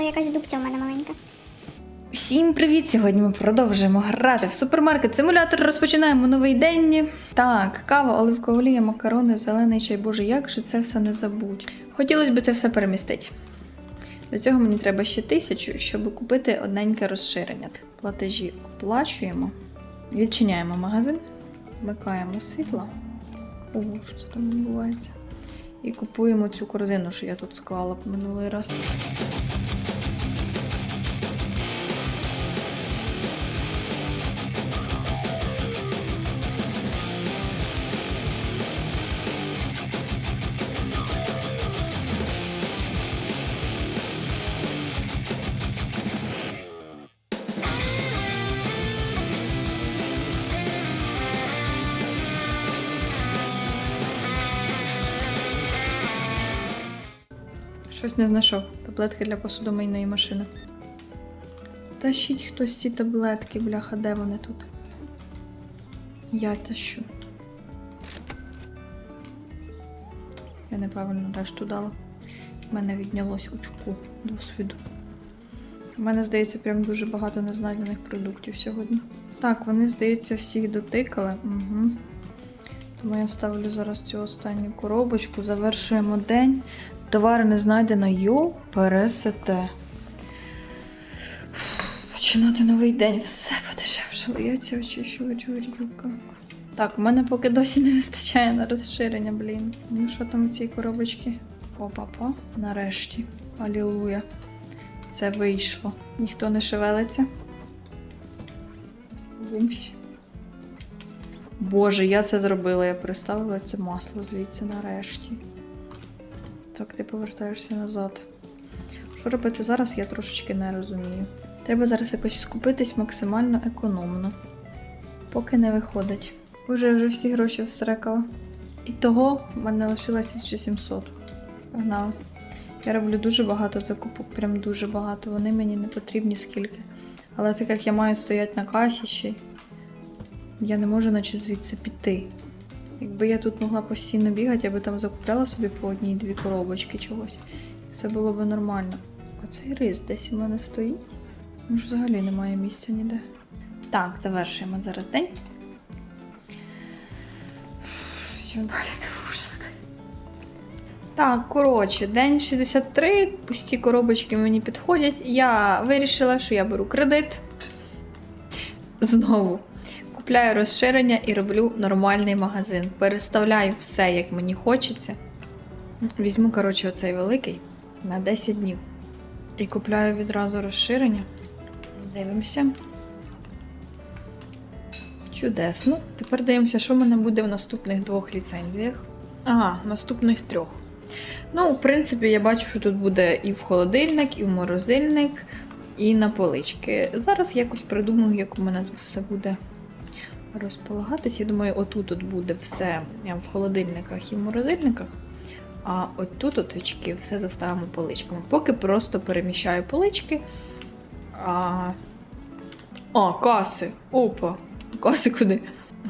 то якась дубця у мене маленька. Всім привіт! Сьогодні ми продовжуємо грати в супермаркет симулятор. Розпочинаємо новий день. Так, кава, оливкова олія, макарони, зелений чай. Боже, як же це все не забудь. Хотілося б це все перемістити. Для цього мені треба ще тисячу, щоб купити одненьке розширення. Платежі оплачуємо, відчиняємо магазин, вмикаємо світло. О, що це там відбувається? І купуємо цю корзину, що я тут склала минулий раз. Щось не знайшов. Таблетки для посудомийної машини. Тащіть хтось ці таблетки, бляха, де вони тут? Я тащу. Я неправильно решту дала. У мене віднялось очку досвіду. У мене, здається, прям дуже багато незнайдених продуктів сьогодні. Так, вони, здається, всіх дотикали. Угу. Тому я ставлю зараз цю останню коробочку, завершуємо день. Товари не знайдено. Йо, пересете. Починати новий день, все подешевшало. Яйця очищувач горілка. Так, у мене поки досі не вистачає на розширення, блін. Ну що там в цій коробочці? Опа-па, нарешті. Алілуя. Це вийшло. Ніхто не шевелиться. Бумсь. Боже, я це зробила. Я приставила це масло звідси нарешті. Так, ти повертаєшся назад. Що робити зараз, я трошечки не розумію. Треба зараз якось скупитись максимально економно. Поки не виходить. Боже, я вже всі гроші всрекала. І того в мене лишилось 1700. Погнали. Я роблю дуже багато закупок, прям дуже багато. Вони мені не потрібні скільки. Але так як я маю стояти на касі ще, я не можу наче звідси піти. Якби я тут могла постійно бігати, я би там закупляла собі по одній-дві коробочки чогось. Це було б нормально. А цей рис десь у мене стоїть. Може, взагалі немає місця ніде. Так, завершуємо зараз день. Що далі не ужас. Так, коротше, день 63, пусті коробочки мені підходять. Я вирішила, що я беру кредит. Знову. Купляю розширення і роблю нормальний магазин. Переставляю все, як мені хочеться. Візьму, коротше, оцей великий на 10 днів. І купляю відразу розширення. Дивимося. Чудесно. Тепер дивимося, що в мене буде в наступних двох ліцензіях. Ага, наступних трьох. Ну, в принципі, я бачу, що тут буде і в холодильник, і в морозильник, і на полички. Зараз якось придумаю, як у мене тут все буде розполагатись. Я думаю, отут от буде все в холодильниках і в морозильниках. А от тут от очки все заставимо поличками. Поки просто переміщаю полички. А, а каси. Опа. Каси куди?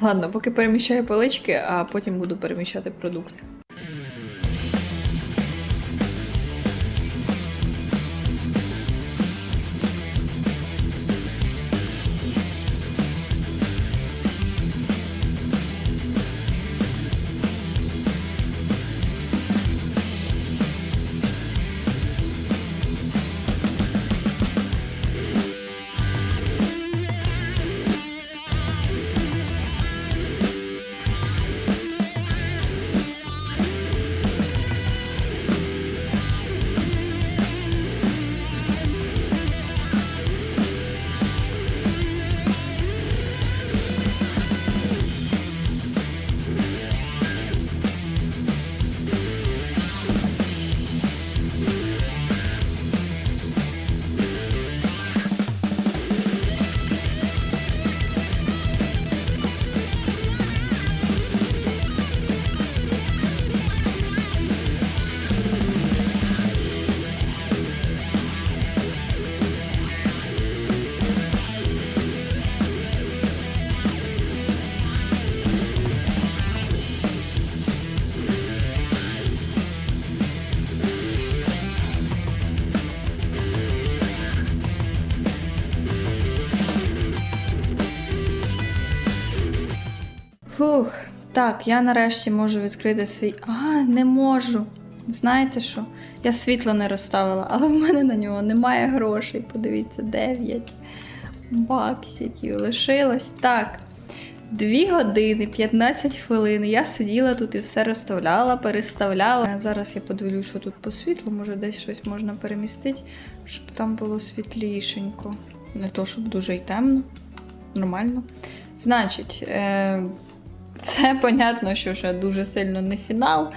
Ладно, поки переміщаю полички, а потім буду переміщати продукти. Фух. Так, я нарешті можу відкрити свій. А, не можу. Знаєте що? Я світло не розставила, але в мене на нього немає грошей. Подивіться, 9 баксиків лишилось. Так. 2 години, 15 хвилин. Я сиділа тут і все розставляла, переставляла. Зараз я подивлюсь, що тут по світлу, може десь щось можна перемістити, щоб там було світлішенько. Не то, щоб дуже й темно. Нормально. Значить, е- це понятно, що ще дуже сильно не фінал.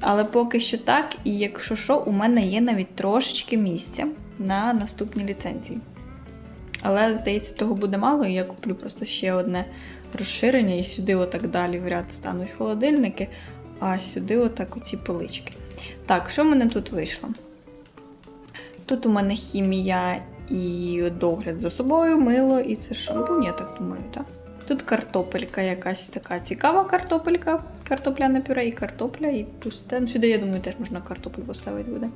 Але поки що так, і якщо що, у мене є навіть трошечки місця на наступні ліцензії. Але, здається, того буде мало, і я куплю просто ще одне розширення, і сюди отак далі в ряд стануть холодильники, а сюди отак оці полички. Так, що в мене тут вийшло? Тут у мене хімія і догляд за собою, мило, і це шампунь, я так думаю, так? Тут картопелька якась така цікава картопелька, картопляне пюре і картопля, і пусте. Ну, Сюди, я думаю, теж можна картоплю поставити буде.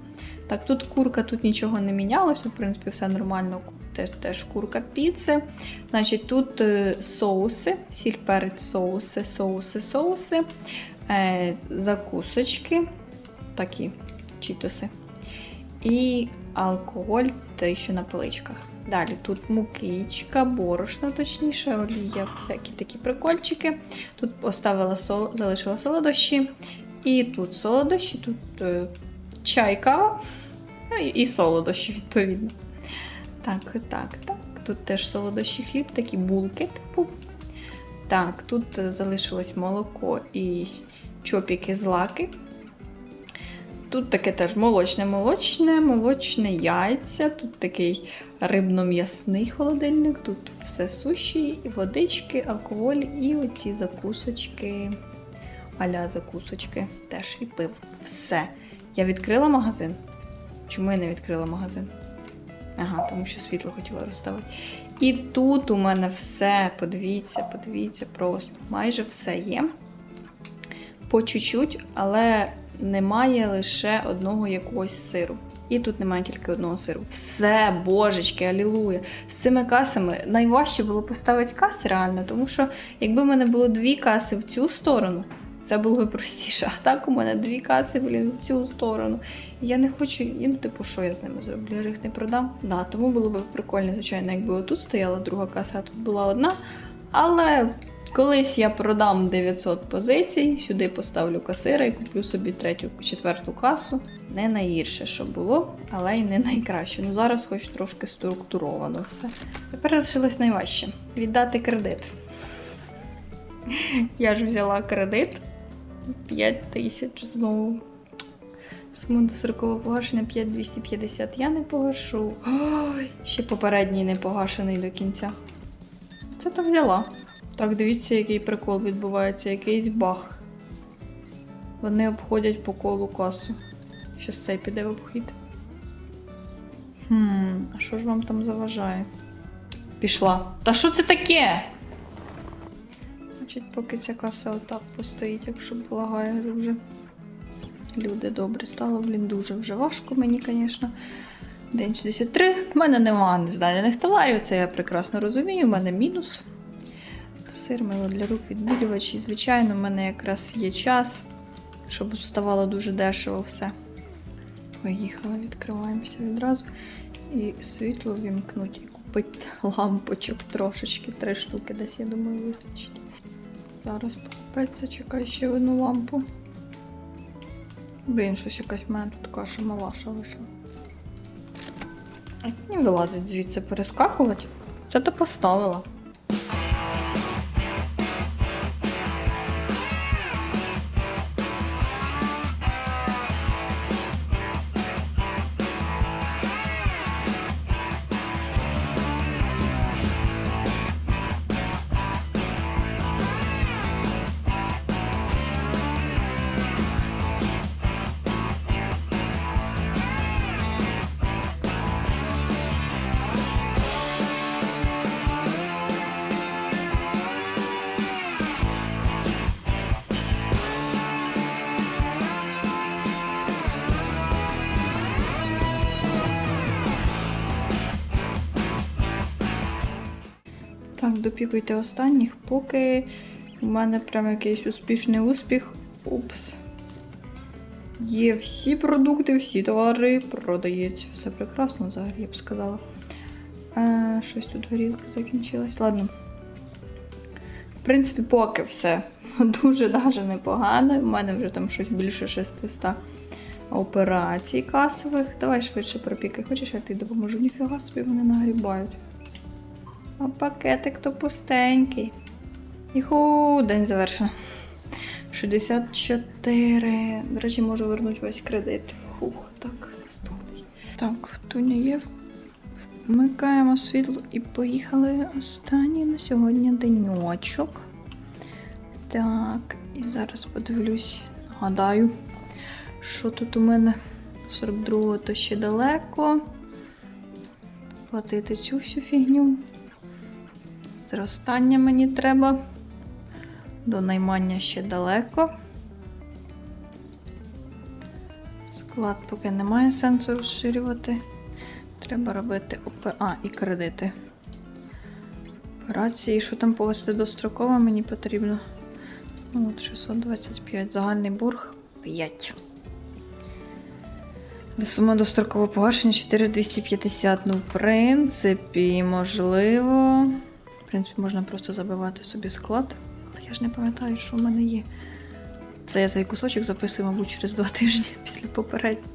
Так, тут курка, тут нічого не мінялось, в принципі, все нормально. Теж, теж курка піци. Значить, тут е, соуси, сіль перець, соуси, соуси, соуси, е, закусочки, такі чітоси. І алкоголь, та ще на поличках. Далі тут мукичка, борошно, точніше, олія, всякі такі прикольчики. Тут поставила сол, залишила солодощі. І тут солодощі, тут е, чай, ну і, солодощі, відповідно. Так, так, так. Тут теж солодощі хліб, такі булки, типу. Так, тут залишилось молоко і чопіки злаки. Тут таке теж молочне-молочне, молочне яйця, тут такий рибно-м'ясний холодильник, тут все суші, водички, алкоголь і оці закусочки. Аля закусочки теж і пив. Все. Я відкрила магазин. Чому я не відкрила магазин? Ага, тому що світло хотіла розставити. І тут у мене все, подивіться, подивіться, просто майже все є. По чуть-чуть, але немає лише одного якогось сиру. І тут немає тільки одного сиру. Все, божечки, алілуя. З цими касами найважче було поставити каси реально, тому що якби в мене було дві каси в цю сторону, це було б простіше. А так у мене дві каси, блін, в цю сторону. Я не хочу, і, ну, типу, що я з ними зроблю? Я їх не продам. Да, тому було б прикольно, звичайно, якби отут стояла друга каса, а тут була одна. Але колись я продам 900 позицій, сюди поставлю касира і куплю собі третю, четверту касу. Не найгірше, що було, але й не найкраще. Ну зараз хоч трошки структуровано все. Тепер лишилось найважче віддати кредит. Я ж взяла кредит 5 тисяч знову. Суму дострокового погашення 5250. Я не погашу. Ой, ще попередній не погашений до кінця. Це то взяла. Так, дивіться, який прикол відбувається, якийсь баг. Вони обходять по колу касу. Щас цей піде в обхід. Хм, а що ж вам там заважає? Пішла. Та що це таке? Значить, поки ця каса отак постоїть, якщо благає дуже. Люди добре стало, блін, дуже вже важко мені, звісно. День 63. У мене нема незнайдених товарів, це я прекрасно розумію, у мене мінус. Сир, мило для рук, відбілювач. Звичайно, в мене якраз є час, щоб ставало дуже дешево все. Поїхали, відкриваємося відразу. І світло вімкнуть, і купити лампочок трошечки, три штуки десь, я думаю, вистачить. Зараз покупеться, чекай ще одну лампу. Блін, щось якась в мене тут каша малаша вийшла. Мені вилазить звідси перескакувати? Це то поставила. Допікуйте останніх, поки У мене прям якийсь успішний успіх. Упс. Є всі продукти, всі товари, продається. Все прекрасно, взагалі, я б сказала. А, щось тут горілка закінчилась. Ладно. В принципі, поки все дуже даже непогано. У мене вже там щось більше 600 операцій касових. Давай швидше пропікай. Хочеш, я тобі допоможу? Ніфіга собі вони нагрібають. А пакетик то пустенький. Іху, день завершено. 64. До речі, можу вернути весь кредит. Фух, так, наступний. Так, Туня є. Вмикаємо світло і поїхали останній на сьогодні деньочок. Так, і зараз подивлюсь, гадаю, що тут у мене 42-го то ще далеко. Платити цю всю фігню. Зростання мені треба. До наймання ще далеко. Склад поки немає сенсу розширювати. Треба робити ОП... А, і кредити. Операції, що там повести достроково мені потрібно. Ну, от 625. Загальний борг 5. Сума дострокового погашення 4250. Ну, в принципі, можливо. В принципі, можна просто забивати собі склад. Але я ж не пам'ятаю, що в мене є. Це я цей кусочок записую, мабуть, через два тижні після попереднього.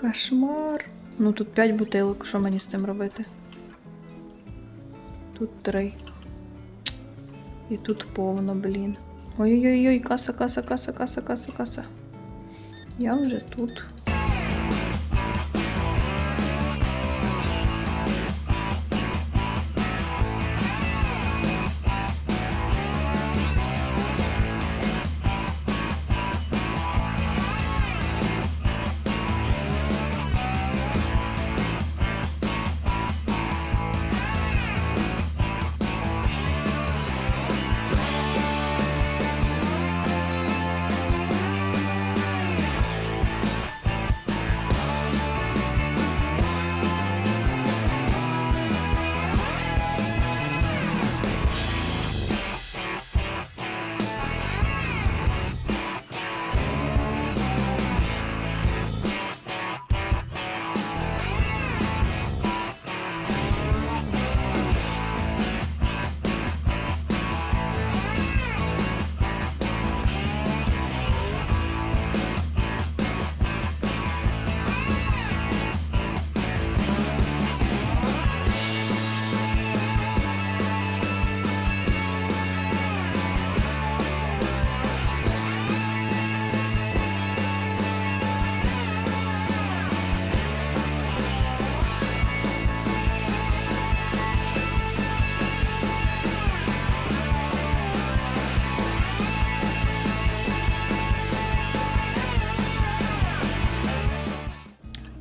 Кошмар. Ну тут 5 бутилок, що мені з цим робити? Тут 3. І тут повно, блін. Ой-ой-ой, каса, каса, каса, каса, каса, каса. Я вже тут.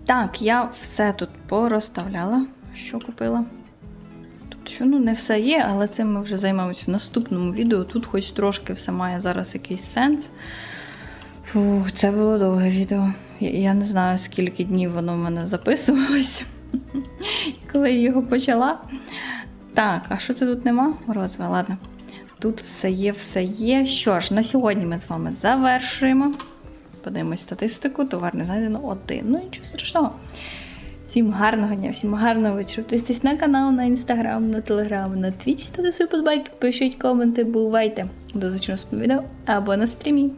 Так, я все тут порозставляла, що купила. Тут що, ну, не все є, але цим ми вже займемось в наступному відео. Тут хоч трошки все має зараз якийсь сенс. Фу, це було довге відео. Я, я не знаю, скільки днів воно в мене записувалось, коли я його почала. Так, а що це тут нема? Морозива, ладно. Тут все є, все є. Що ж, на сьогодні ми з вами завершуємо. Подивимось статистику, товар не знайдено один. Ну нічого страшного. Всім гарного дня, всім гарного вечора. Підписуйтесь на канал, на інстаграм, на телеграм, на твіч, ставте свої подбайки, пишіть коменти, бувайте. До зустрічі в відео або на стрімі.